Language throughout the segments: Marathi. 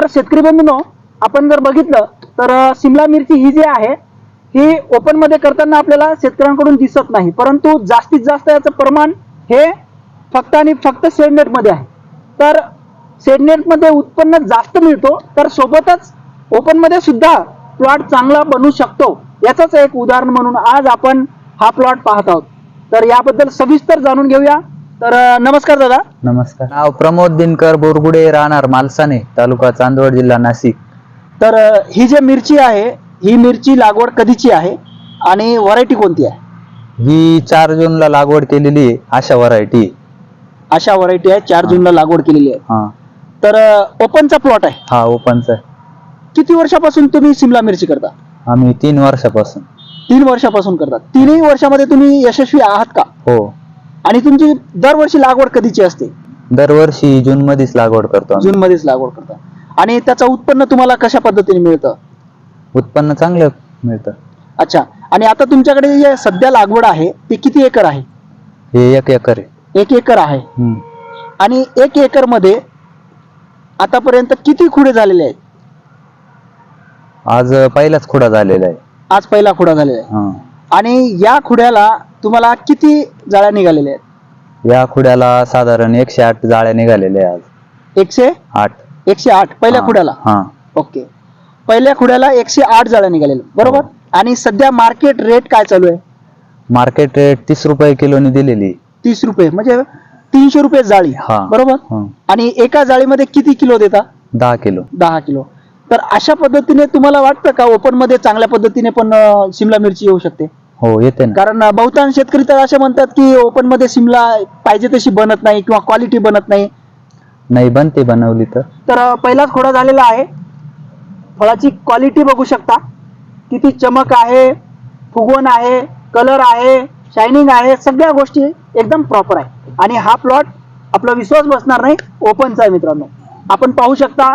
तर शेतकरी बंधूनो आपण जर बघितलं तर सिमला मिरची ही जी आहे ही ओपनमध्ये करताना आपल्याला शेतकऱ्यांकडून दिसत नाही. परंतु जास्तीत जास्त याचं प्रमाण हे फक्त आणि फक्त सेडनेटमध्ये आहे. तर सेडनेटमध्ये उत्पन्न जास्त मिळतो तर सोबतच ओपनमध्ये सुद्धा प्लॉट चांगला बनू शकतो. याचंच एक उदाहरण म्हणून आज आपण हा प्लॉट पाहत आहोत. तर याबद्दल सविस्तर जाणून घेऊया. तर अं, नमस्कार दादा. नमस्कार. नाव प्रमोद दिनकर बोरगुडे राहणार मालसाने तालुका चांदवड जिल्हा नाशिक. तर अ, ही जी मिरची आहे ही मिरची लागवड कधीची आहे आणि व्हरायटी कोणती आहे? ही चार जूनला लागवड केलेली आहे अशा व्हरायटी अशा व्हरायटी आहे चार जूनला लागवड केलेली आहे. हा. तर अ, ओपनचा प्लॉट आहे. हा ओपनचा आहे. किती वर्षापासून तुम्ही सिमला मिरची करता? आम्ही तीन वर्षापासून. तीन वर्षापासून करता. तीनही वर्षामध्ये तुम्ही यशस्वी आहात का? हो. आणि तुमची दरवर्षी लागवड कधीची असते? दरवर्षी जून मध्येच लागवड करतो आम्ही. जून मध्येच लागवड करता. आणि त्याचं उत्पन्न तुम्हाला कशा पद्धतीने मिळतं? उत्पन्न चांगलं मिळतं. अच्छा. आणि आता तुमच्याकडे जे सध्या लागवड आहे ती किती एकर आहे? हे एक एकर आहे. एक एकर आहे. हम्म. आणि एक एकरमध्ये आतापर्यंत किती खुडे झालेले आहेत? आज पहिलाच खुडा झालेला आहे. आज पहिला खुडा झालेला आहे. हा. आणि या खुड्याला तुम्हाला किती जाळ्या निघालेल्या आहेत? या खुड्याला साधारण एकशे आठ जाळ्या निघालेल्या आहे आज एकशे? आठ. एकशे आठ पहिल्या हा, खुड्याला? हा. ओके. पहिल्या खुड्याला एकशे आठ जाळ्या निघालेल्या बरोबर? आणि सध्या मार्केट रेट काय चालू आहे? मार्केट रेट तीस रुपये किलोनी दिलेली. तीस रुपये म्हणजे तीनशे रुपये जाळी हा. बरोबर? हा. आणि एका जाळीमध्ये किती किलो देता? दहा किलो. दहा किलो. तर अशा पद्धतीने तुम्हाला वाटतं का ओपनमध्ये चांगल्या पद्धतीने पण अं, शिमला मिरची येऊ शकते? हो येते ना. कारण बहुतांश शेतकरी तर असे म्हणतात की ओपनमध्ये शिमला पाहिजे तशी बनत नाही किंवा क्वालिटी बनत नाही. नाही बनते बनवली तर. तर पहिलाच खोडा झालेला आहे. फळाची क्वालिटी बघू शकता. किती चमक आहे फुगवण आहे कलर आहे शायनिंग आहे सगळ्या गोष्टी एकदम प्रॉपर आहे. आणि हा प्लॉट आपला विश्वास बसणार नाही ओपनचा आहे मित्रांनो. आपण पाहू शकता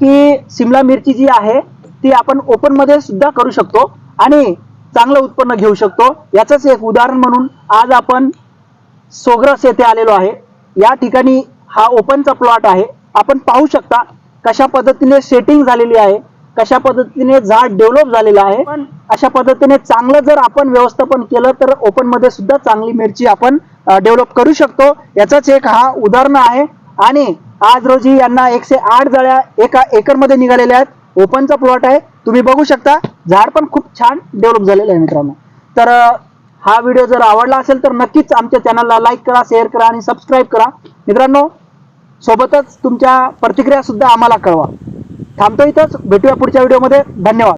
की सिमला मिरची जी आहे ती आपण ओपनमध्ये सुद्धा करू शकतो. आणि चांगलं उत्पन्न घेऊ शकतो. याचंच एक उदाहरण म्हणून आज आपण सोग्रस येथे आलेलो आहे. या ठिकाणी हा ओपनचा प्लॉट आहे. आपण पाहू शकता कशा पद्धतीने सेटिंग झालेली आहे कशा पद्धतीने झाड डेव्हलप झालेलं आहे. पण अशा पद्धतीने चांगलं जर आपण व्यवस्थापन केलं तर ओपनमध्ये सुद्धा चांगली मिरची आपण डेव्हलप करू शकतो. याचाच एक हा उदाहरण आहे. आणि आज रोजी यांना एकशे आठ जळ्या एका एकरमध्ये निघालेल्या आहेत. ओपनचा प्लॉट आहे. तुम्ही बघू शकता झाड पण खूप छान डेव्हलप झालेलं आहे मित्रांनो. तर हा व्हिडिओ जर आवडला असेल तर नक्कीच आमच्या चॅनलला लाईक करा शेअर करा आणि सबस्क्राईब करा. मित्रांनो सोबतच तुमच्या प्रतिक्रिया सुद्धा आम्हाला कळवा. थांबतो इथंच. भेटूया पुढच्या व्हिडिओमध्ये धन्यवाद.